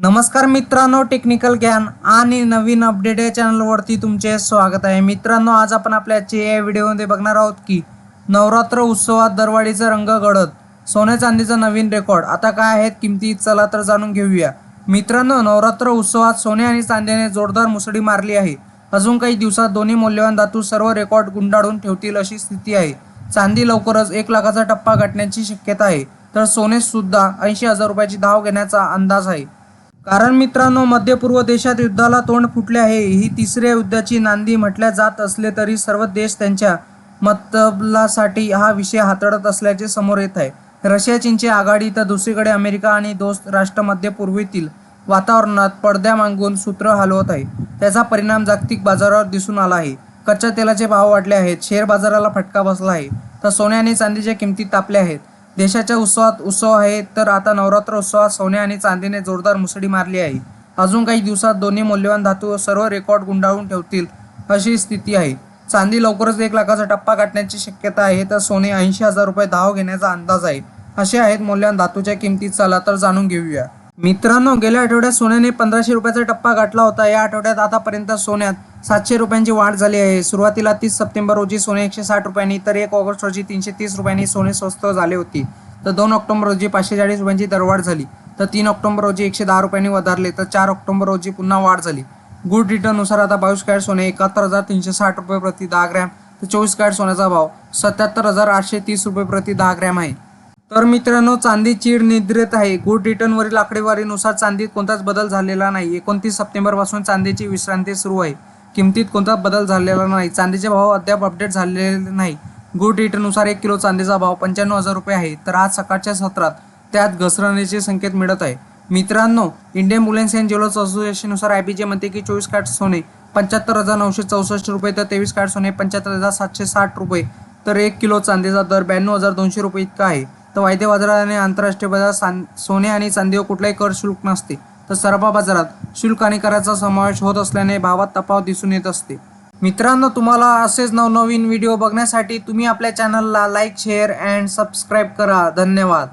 नमस्कार मित्रांनो टेक्निकल ज्ञान आणि नवीन अपडेट या चॅनलवरती तुमचे स्वागत आहे. मित्रांनो आज आपण आपल्या चे या व्हिडिओमध्ये बघणार आहोत की नवरात्र उत्सवात दरवाढीचा रंग गडद सोन्या चांदीचा नवीन रेकॉर्ड आता काय आहेत किमती चला तर जाणून घेऊया. मित्रांनो नवरात्र उत्सवात सोने आणि चांदीने जोरदार मुसडी मारली आहे. अजून काही दिवसात दोन्ही मौल्यवान धातू सर्व रेकॉर्ड गुंडाळून ठेवतील अशी स्थिती आहे. चांदी लवकरच एक लाखाचा टप्पा गाठण्याची शक्यता आहे. तर सोने सुद्धा ऐंशी हजार रुपयाची धाव घेण्याचा अंदाज आहे. कारण मित्रांनो मध्य पूर्व देशात युद्धाला तोंड फुटले आहे. ही तिसऱ्या युद्धाची नांदी म्हटल्या जात असले तरी सर्व देश त्यांच्या मतबलासाठी हा विषय हाताळत असल्याचे समोर येत आहे. रशिया चीनची आघाडी तर दुसरीकडे अमेरिका आणि दोस्त राष्ट्र मध्य पूर्वेतील वातावरणात पडद्यामागून सूत्र हलवत आहे. त्याचा परिणाम जागतिक बाजारावर दिसून आला आहे. कच्च्या तेलाचे भाव वाढले आहेत. शेअर बाजाराला फटका बसला आहे. तर सोने आणि चांदीच्या किमती तापल्या आहेत. देशाच्या उत्सवात उत्सव आहे तर आता नवरात्र उत्सवात सोने आणि चांदीने जोरदार मुसडी मारली आहे. अजून काही दिवसात दोन्ही मौल्यवान धातू सर्व रेकॉर्ड गुंडाळून ठेवतील अशी स्थिती आहे. चांदी लवकरच एक लाखाचा टप्पा गाठण्याची शक्यता आहे तर सोने ऐंशी हजार रुपये धाव घेण्याचा अंदाज आहे. असे आहेत मौल्यवान धातूच्या किमती चला तर जाणून घेऊया. मित्रांनो गेल्या आठवड्यात सोन्याने पंधराशे रुपयाचा टप्पा गाठला होता. या आठवड्यात आतापर्यंत सोन्यात सातशे रुपयांची वाढ झाली आहे. सुरुवातीला तीस सप्टेंबर रोजी सोने एकशे साठ रुपयांनी तर एक ऑगस्ट रोजी तीनशे तीस रुपयांनी सोने स्वस्त झाले होते. तर दोन ऑक्टोबर रोजी पाचशे चाळीस रुपयांची दरवाढ झाली. तर तीन ऑक्टोबर रोजी एकशे दहा रुपयांनी वधारले तर चार ऑक्टोबर रोजी पुन्हा वाढ झाली. गुड रिटर्ननुसार आता बावीस कॅरेट सोने एकाहत्तर हजार तीनशे साठ रुपये प्रति दहा ग्रॅम तर चोवीस कॅरेट सोन्याचा भाव सत्याहत्तर हजार आठशे तीस रुपये प्रति दहा ग्रॅम आहे. तर मित्रांनो चांदी चीड निद्रेत आहे. गुड रिटर्नवरील आकडेवारीनुसार चांदीत कोणताच बदल झालेला नाही एकोणतीस सप्टेंबरपासून चांदीची विश्रांती सुरू आहे. किमतीत कोणताच बदल झालेला नाही. चांदीचे भाव अद्याप अपडेट झालेले नाही. गुड रिटर्ननुसार एक किलो चांदीचा भाव पंच्याण्णव हजार रुपये आहे. तर आज सकाळच्या सत्रात त्यात घसरण्याचे संकेत मिळत आहे. मित्रांनो इंडियन बुलेन्स अँड ज्वेलर्स असोसिएशननुसार आय पी म्हणते की चोवीस कॅरेट सोने पंच्याहत्तर हजार नऊशे चौसष्ट रुपये तर तेवीस कॅरेट सोने पंच्याहत्तर हजार सातशे साठ रुपये तर एक किलो चांदीचा दर ब्याण्णव हजार दोनशे रुपये इतका आहे. तर वायदे बाजाराने आंतरराष्ट्रीय बाजार सां सोने आणि चांदीवर कुठलाही कर शुल्क नसते. तर सर्व बाजारात शुल्क आणि कराचा समावेश होत असल्याने भावात तफावत दिसून येत असते. मित्रांनो तुम्हाला असेच नवनवीन व्हिडिओ बघण्यासाठी तुम्ही आपल्या चॅनलला लाईक शेअर अँड सबस्क्राईब करा. धन्यवाद.